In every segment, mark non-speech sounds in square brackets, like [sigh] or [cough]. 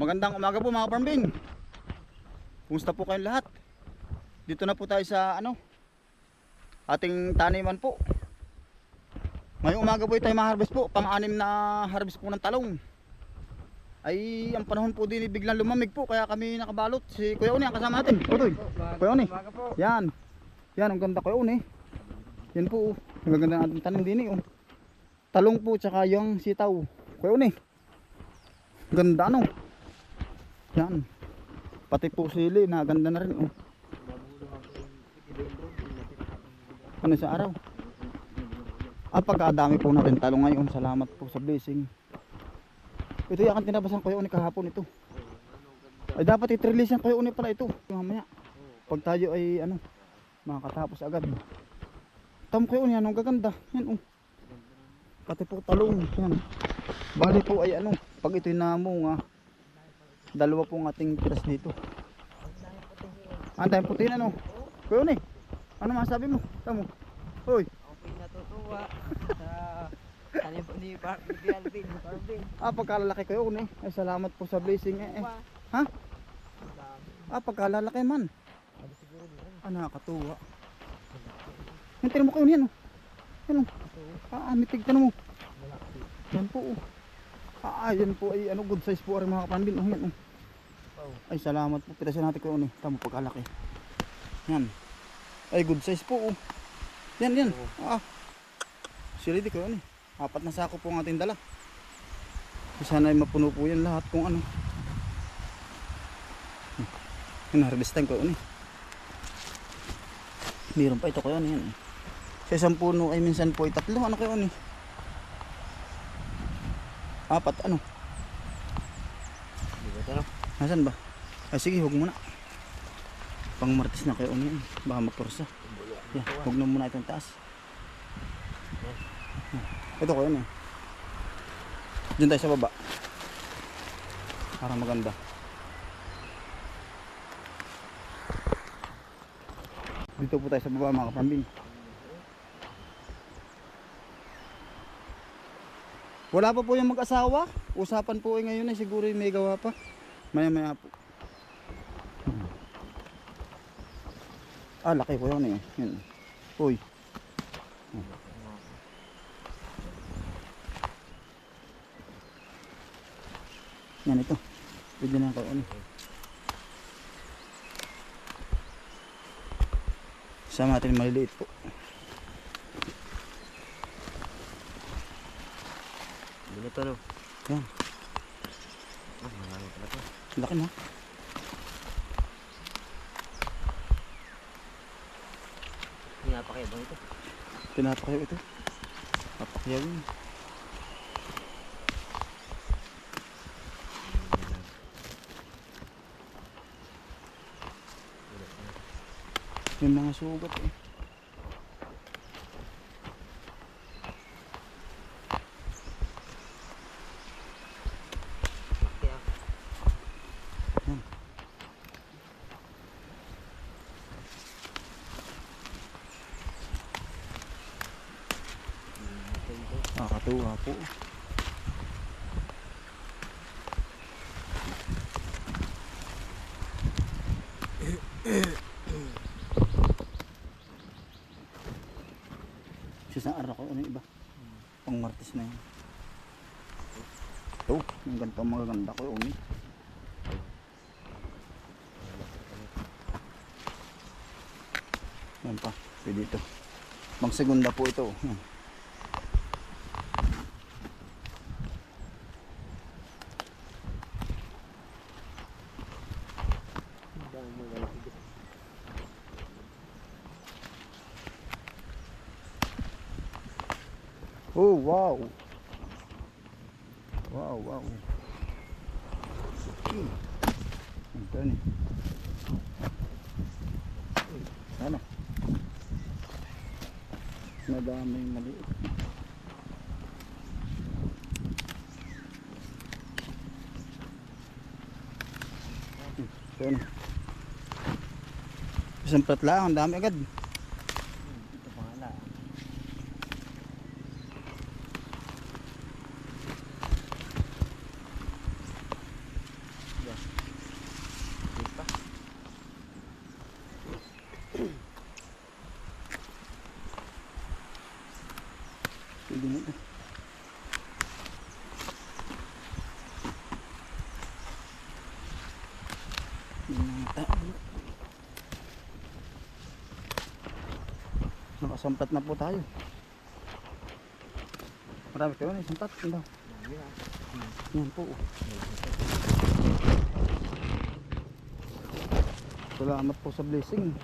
Magandang umaga po mga parmbin. Kumusta po kayong lahat? Dito na po tayo sa ano ating taniman po. Ngayong umaga po tayo ma-harvest po, pang-anim na harvest po ng talong. Ay, ang panahon po din biglang lumamig po kaya kami nakabalot. Si Kuya Uni ang kasama natin. Utoy. Kuya Uni. Yan. Yan, ang ganda Kuya Uni. Yan po. oh. Ang gaganda natin tanim din eh. oh. Talong po tsaka yung sitaw. Kuya Uni. Ganda no. Yan. Pati po sili na ganda na rin oh. Ano sa araw? Ah, pagkadami po natin talong ngayon. Salamat po sa blessing. Ito yung aking tinabasan ko yung kahapon ito. Ay dapat i-release yan kayo uni pala ito. Mamaya. Pag tayo ay ano, makakatapos agad. Tam kayo uni, anong gaganda. Yan oh. Pati po talong. Yan. Bali po ay ano, pag ito'y namunga, dalawa po ang ating piras dito. Ang dahil puti na no. Kuya uni, ano masabi mo? Tamo. Hoy, Okay natutuwa sa tanim ni Bar ni Alvin, Barbin. ah pagkalalaki kayo uni. Ay salamat po sa blessing eh. eh. Ha? Ah pagkalalaki man. Ah nakakatuwa. Tinan mo kayo yan oh. Yan oh. Ah, ah mitig tinan mo. Yan po oh. Ah, ah, yan po ay ano good size po ang mga kapandin. Oh, yan oh. Ay salamat po. Pirasin natin kayo uni. Tamo pagkalaki. Yan. Ay good size po oh. Yan yan. Ah. Sila di kayo uni. Apat na sako po ang ating dala. Sana ay mapuno po yan lahat kung ano. Yan, harvestan ko yun eh. Meron pa ito ko yun yan. Eh. Sa isang puno ay minsan po ay tatlo. Ano kayo ni? Apat ano? Di ba talo? Nasaan ba? Ay sige, huwag muna. Pang martis na kayo ni. Baka magkursa. Yeah, huwag na muna itong taas. Ito ko yun eh. Diyan tayo sa baba. Para maganda. Dito po tayo sa baba mga kapambing. Wala pa po yung mag-asawa. Usapan po ay ngayon ay siguro yung may gawa pa. Maya maya po. Ah, laki po yun eh. Yun. Uy. Yan ito. Pwede na ako ano. Sama natin maliliit po. Ba talo? Yan. Ah, marami pala to. Laki na. Pinapakaya ba ito? Pinapakayaw ito. Papakayaw yun. May mga sugat eh. Laki ah. Nakakatuwa po. Sa isang araw ko, ano yung iba? Pang martis na yun. Ito, yung ganito ang magaganda ko, uni. Yan pa, pwede ito. Mang segunda po ito. Yan. Ang dami mo lalaki dito. Oh, wow. Wow, wow. Hmm. Ito ni. Ano? Madaming maliit. Ni. Isang lang, ang dami agad. Ito pa nga Nakasamplat na po tayo. Marami kayo na, samplat. Yan daw. Yan po. Salamat po sa blessing.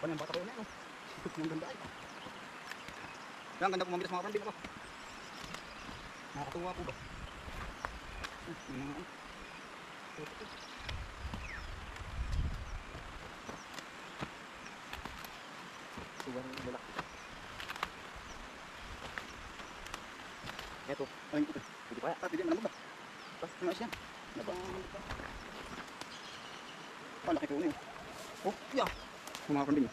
Ano yung bata ko yun eh, oh. Yung ganda ay. Yan, ganda po mamitas mga kambing ko. Nakakatuwa po ba? Ano. Suwan ng lalaki. Eto, ayun ito. Pwede pa, ah, pwede malamog ba? Tapos, ano siya? Naba. Oh, laki po niyo. Oh, yeah. Mga kambing.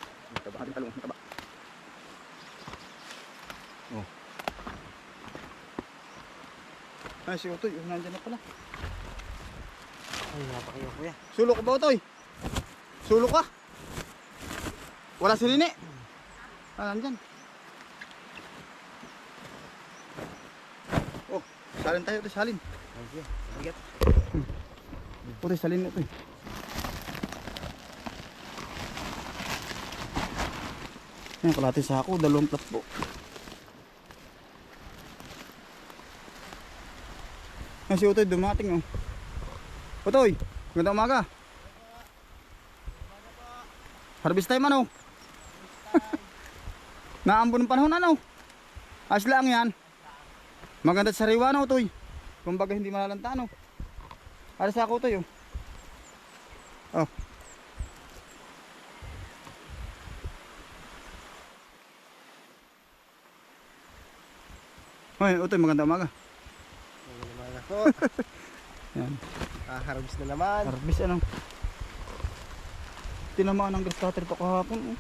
Taba, ating talong, taba. Oh. Ay, si Utoy, oh, nandyan na pala. Ay, napakayo kuya. Sulo ka ba, Utoy? Sulo ka? Wala si Rene. Ah, nandyan. Oh, salin tayo, Utoy, salin. Ay, kuya. Bigat. Utoy, salin Utoy. Yan, kalahati sa ako, dalawang plat po. Yan Utoy, dumating oh. Utoy, magandang umaga. Harvest time ano? [laughs] Naambon ng panahon ano? Ayos lang yan. Maganda sa sariwa ano Utoy. Kumbaga hindi malalanta. Para sa ako Utoy oh. Oh. Hoy, Utoy, magandang umaga. Po. Yan. Ah, harvest na naman. Harvest ano? Tinamaan ng grass cutter pa kahapon. Oh.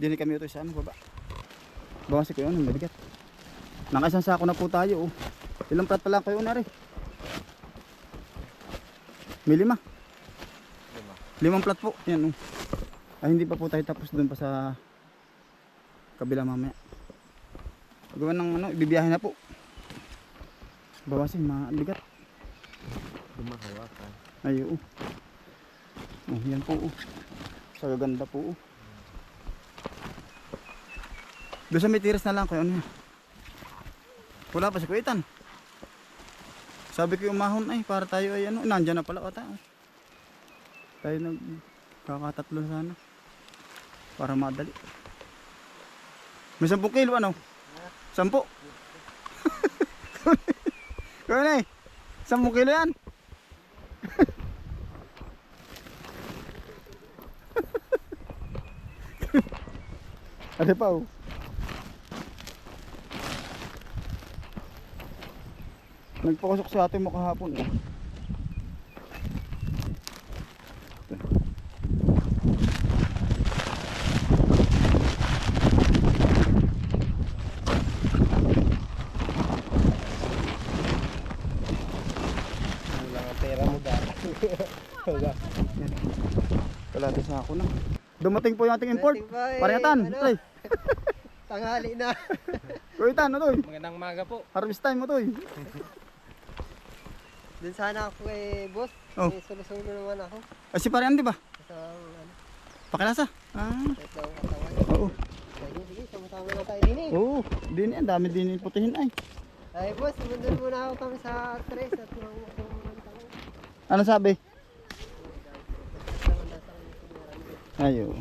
Dini kami ito sa ano baba. Bawasi ko yun, ang mabigat. Nakaisang sako na po tayo. Oh. Ilang plat pa lang kayo na rin. May lima. Lima. Limang plat po. Yan oh. Ay hindi pa po tayo tapos doon pa sa kabila mamaya. Gawa ng ano, ibibiyahe na po. Bawasin, mabigat. Dumahawakan. Ay, oo. Oh, yan po. Oh. Sa gaganda po. Oh. Doon sa may tiras na lang kayo ano. Wala pa si Kuitan. Sabi ko umahon ay para tayo ay ano, nandiyan na pala ata. oh. Tayo nag kakatatlo sana. Para madali. May 10 kilo ano? 10. Kaya na eh. 10 kilo yan. [laughs] Ano pa oh. Nagpakasok sa atin mo kahapon eh. Wala nga pera mo dati. Wala. Kalati sa ako na. Dumating po yung ating import. Eh, Parehatan. ano? [laughs] Tanghali na. [laughs] Kuitan, ano to? Magandang maga po. Harvest time mo to. [laughs] Dun sana ako kay boss. Oh. Eh, solo-solo naman ako. Ay, si Parian di ba? Sa ano, Pakilasa. Ah. kahit daw katawan. Oo. Sige, sige, sama-sama na tayo din eh. Oo. Din yan. Dami din putihin ay. Ay boss, sumundan muna ako kami sa tres at mga. Ano sabi? Nasa kami siguro. Ayo.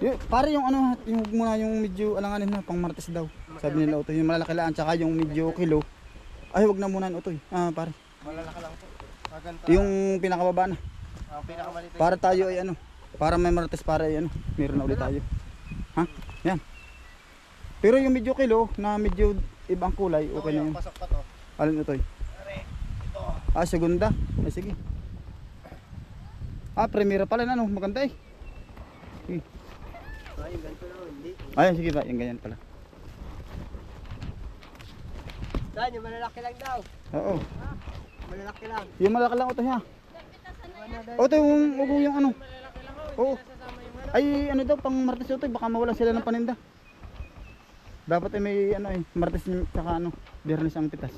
Yung, pare yung ano, yung muna yung medyo alanganin na pang martes daw. Sabi nila utoy, yung malalakilaan tsaka yung medyo kilo. Ay, wag na muna utoy. Ah, pare. Malalaka lang po. Maganda. Yung pinakababa na. Ang pinakamalit Para tayo ay ano, para may martes para ay ano, meron na ulit tayo. Ha? Yan. Pero yung medyo kilo na medyo ibang kulay, okay na yun. Pasok pa to. Alin utoy? Ah, segunda. Ay, sige. Ah, premiera pala na, no? Maganda eh. Ay, ganito sige ba, yung ganyan pala. Saan yung malalaki lang daw? Oo. Malalaki lang. Yung malaki lang ito niya. O, ito yung, ugo yung ano. Oo. Ay, ano daw, pang martes ito, baka mawalan sila ng paninda. Dapat ay may, ano eh, martes saka ano, biyernes ang pitas.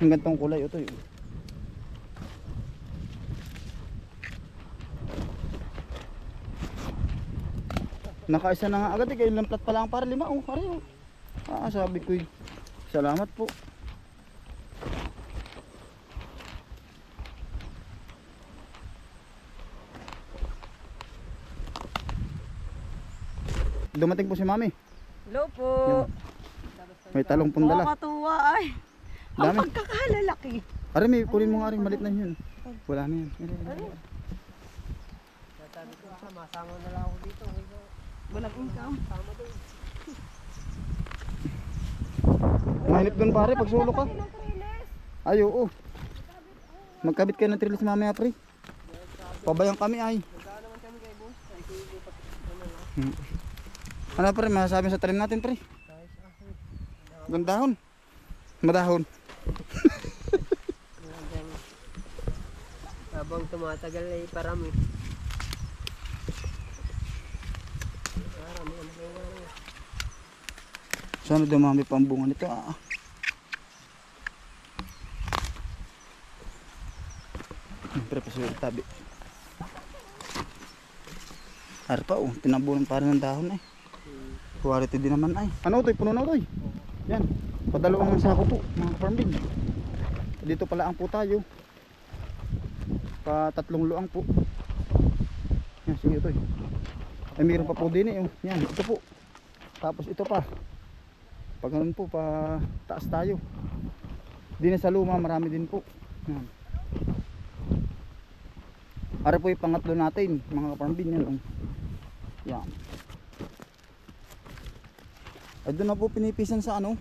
Yung gantong kulay, ito yun. Nakaisa na nga agad eh, kayo lang plat pa lang para lima. Oh, pare oh. Ah, sabi ko eh. Salamat po. Dumating po si Mami. Hello po. May talong pong dala. Nakakatuwa ay. Ang Dami. pagkakalalaki. Are, may kunin mo nga rin malit na yun. Wala na yan. Sabi ko sa masama na lang ako dito. Walang income. Mainit doon pare pag ka. Ay, oo. Magkabit kayo ng trilis mamaya pre. Pabayang kami ay. Hmm. Ano pre, masasabi sa talim natin pre? Guys, ah, Gandahon. Madahon. Habang tumatagal ay parami. Parami ang bunga. Sana dumami pa ang bunga nito ah. Hmm, Pre, pasuyo tabi. Hari pa oh, tinabunan pa rin ng dahon eh. Quality din naman ay. Ano to? Puno na to. Yan. Padalawang sako po, mga farming. Dito pala ang po tayo. Pa tatlong luang po. Yan, sige ito eh. Ay, mayroon pa po din eh. oh. Yan, ito po. Tapos ito pa. Pag ganun po, pa taas tayo. Din sa luma, marami din po. Yan. Ara po yung pangatlo natin, mga kaparambin yan. Oh. Yan. Ay doon na po pinipisan sa ano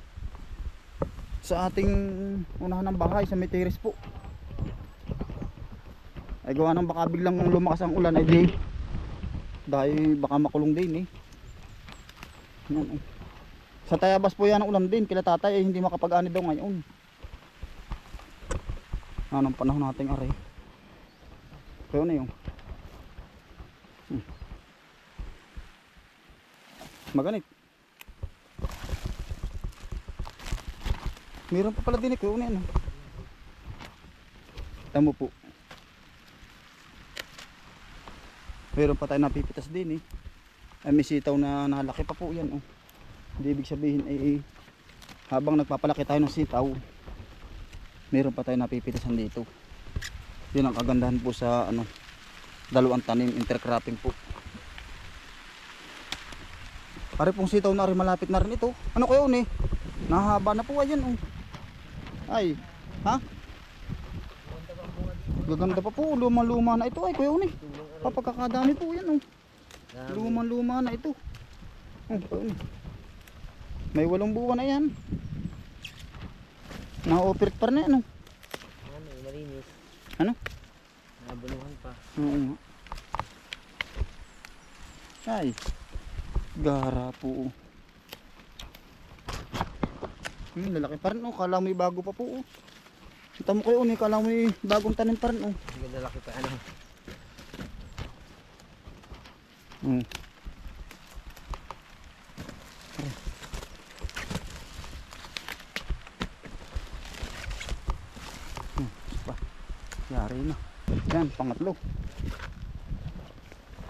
sa ating unahan ng bahay sa may po. Ay gawa ng baka biglang lumakas ang ulan ay di dahil baka makulong din eh. Yan, oh. Sa Tayabas po yan ang ulan din kila tatay ay hindi makapag-ani daw ngayon. Anong panahon nating aray. Kaya na yung hmm. Maganit. Meron pa pala din eh, kuya ano. Tamo po. Meron pa tayo napipitas din eh. Ay may sitaw na nalaki pa po yan oh. Hindi ibig sabihin ay eh, habang nagpapalaki tayo ng sitaw, meron pa tayo napipitasan dito. Yun ang kagandahan po sa ano, dalawang tanim intercropping po. Pare pong sitaw na rin malapit na rin ito. Ano kayo ni? Nahaba na po ayan oh. Ay, ha? Gaganda pa po, luma-luma na ito ay kuya ni. Papagkakadami po yan oh. Luma-luma na ito. Oh, kuya ni. May walong buwan na yan. Na-operate pa rin yan oh. Ano, malinis. Ano? Nabuluhan pa. Oo. Ay. Gara po. oh. Hmm, lalaki pa rin oh. Kala mo bago pa po oh. Kita mo kayo oh, kala mo bagong tanim pa rin oh. Ang ganda laki pa ano. Hmm. Hmm, pa. Yari na. Yan, pangatlo.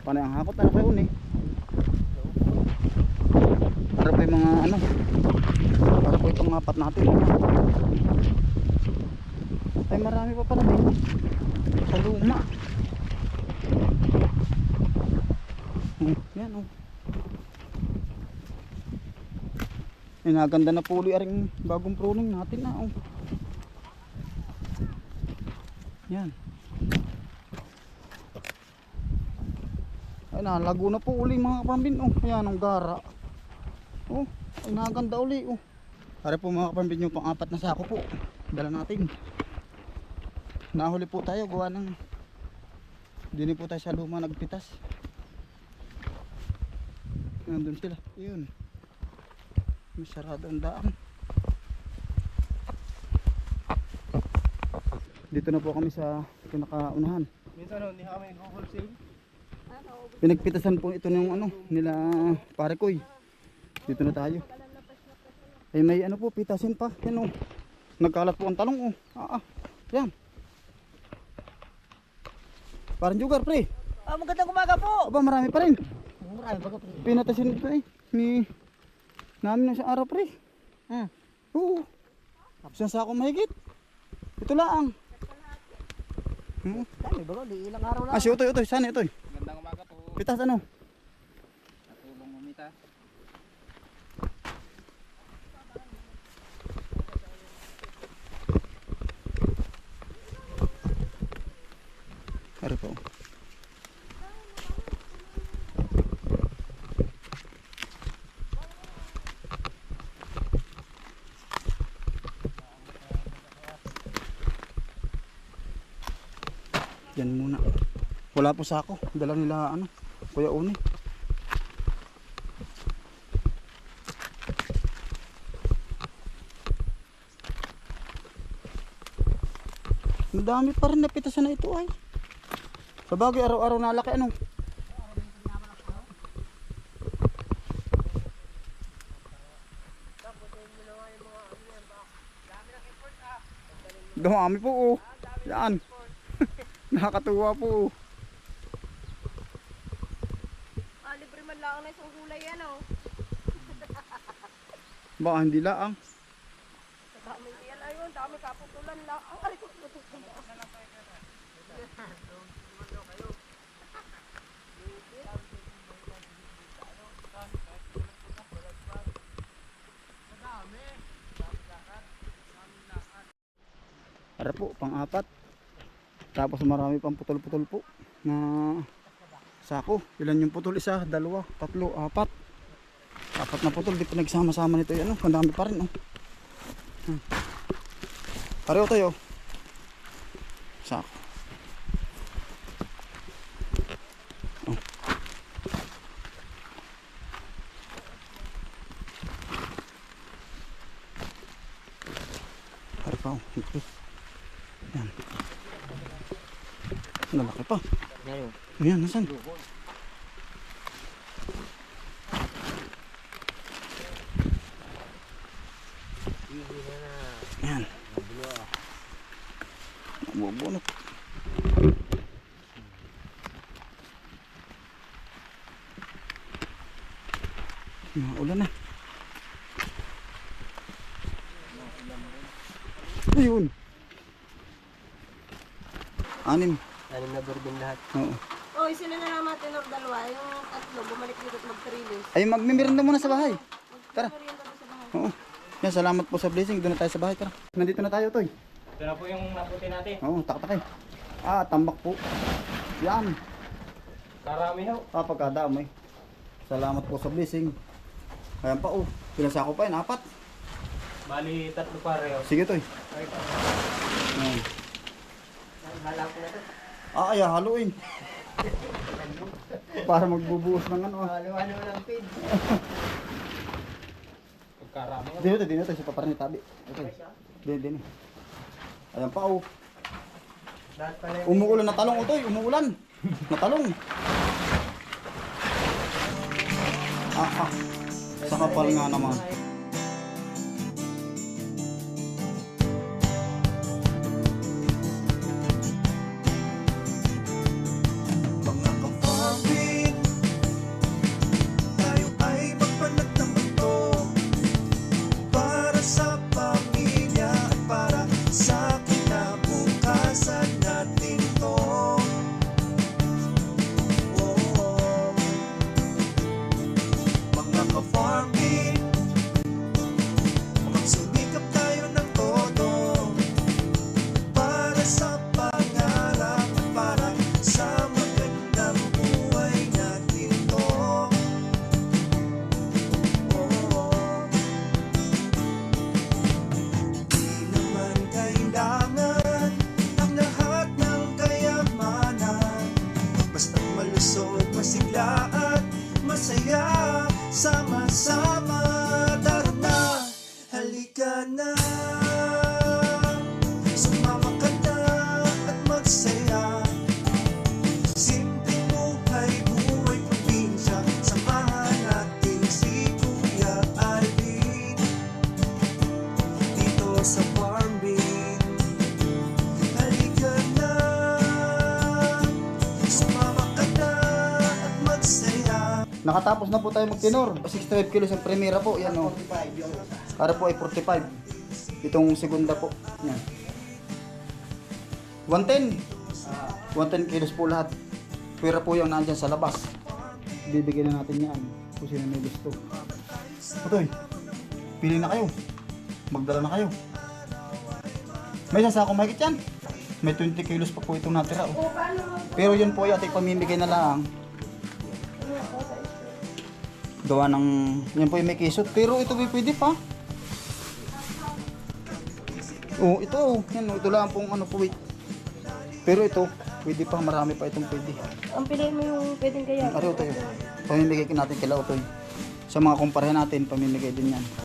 Panay ang hakot ano kayo ni? Para po yung mga ano. Para po itong apat natin. Ay marami pa pala din. Sa luma. Hmm, yan oh. Ay naganda na puli aring bagong pruning natin na oh. Yan. Ay nalago na po uli mga kapambin oh. Ayan ang gara. Oh, ay naganda uli oh. Para po mga kapambin yung pang-apat na sako po. Dala natin. Nahuli po tayo gawa ng Dini po tayo sa luma nagpitas. Nandun sila. Yun. Masarado ang daan. Dito na po kami sa pinakaunahan. Minsan no, hindi kami nag-wholesale. Pinagpitasan po ito ng ano nila pare koy. Dito na tayo. Eh may ano po pitasin pa. Yan oh. Nagkalat po ang talong oh. Ah, ah. Yan. Parang jugar pre. Ah, magandang umaga po! Aba marami pa rin. Marami baga po. Pinatasin ito eh. Ni namin sa araw pre. Hmm. Oo. Isang sako mahigit. Ito lang. Hmm. Dami baga, di ilang araw lang. Ah, si Utoy, Utoy. Saan Utoy? Magandang umaga po. Pitas ano? Ari po. Yan muna. Wala po sa ako. Dala nila ano, Kuya Uni. Ang dami pa rin napitasan na ito ay. Sa bagay, araw-araw nalaki ano. Dumami po oh. Yan. [laughs] Nakakatuwa po oh. Ah, libre man lang na isang gulay yan oh. [laughs] Baka hindi laang. Dami yan ayun, dami kaputulan [laughs] lang. Ang aray ko, Para po, pang-apat. Tapos marami pang putol-putol po na sako. Ilan yung putol? Isa, dalawa, tatlo, apat. Apat na putol, di pa nagsama-sama nito. Yan, oh, ang dami pa rin. Oh. Hmm. Pareho tayo. Sako. Oh. Pare pa, oh. Ito. Yan. Lalaki pa. Ngayon. Ayan, nasan? Ayan. Nabubunot. Maulan na. Ayun. Anim. Anim na bourbon lahat. Oo. Sila na naman tinor dalawa. Yung tatlo, bumalik dito at mag-trailing. Ay, magmimirinda muna sa bahay. Tara. Oo. Yan, salamat po sa blessing. Doon na tayo sa bahay. Tara. Nandito na tayo, Toy. Ito na po yung naputi natin. Oo, taktakay. Ah, tambak po. Yan. Karami ho. Ah, pagkadamay. Salamat po sa blessing. Ayan pa, oh. Pinasako pa yun, apat. Bali, tatlo pareho. Sige, Toy. Ay, Ayan. hala ko na to. Ah, ay, haluin. Para magbubuhos ng ano. ah. Halo-halo lang feed. Pagkarami. Dito, dito, dito. Sa paparang tabi. Okay. Dito, dito. Ayan pa, oh. Umuulan na talong, Toy. Umuulan. Na talong. Ah, ah. Sa kapal nga naman. Puso masigla at masaya. Sama-sama Tara na, halika na. Nakatapos na po tayo magtinor. 65 kilos ang primera po. Yan o. Para po ay 45. Itong segunda po. Yan. 110. 110 kilos po lahat. Pera po yung nandyan sa labas. Bibigyan na natin yan. Kung sino may gusto. Otoy, pili na kayo. Magdala na kayo. May sasako mahigit yan. May 20 kilos pa po itong natira. Oh. Pero yun po yung ating pamimigay na lang. Gawa ng, yan po yung may kisot. Pero ito po pwede pa. Oh, ito oh. Yan, oh, ito lang pong ano po wait. Pero ito, pwede pa, marami pa itong pwede. Ang piliin mo yung pwedeng kaya. Ariyo tayo. Pamimigay natin kila Otoy. Sa mga kumparahan natin, pamimigay din yan.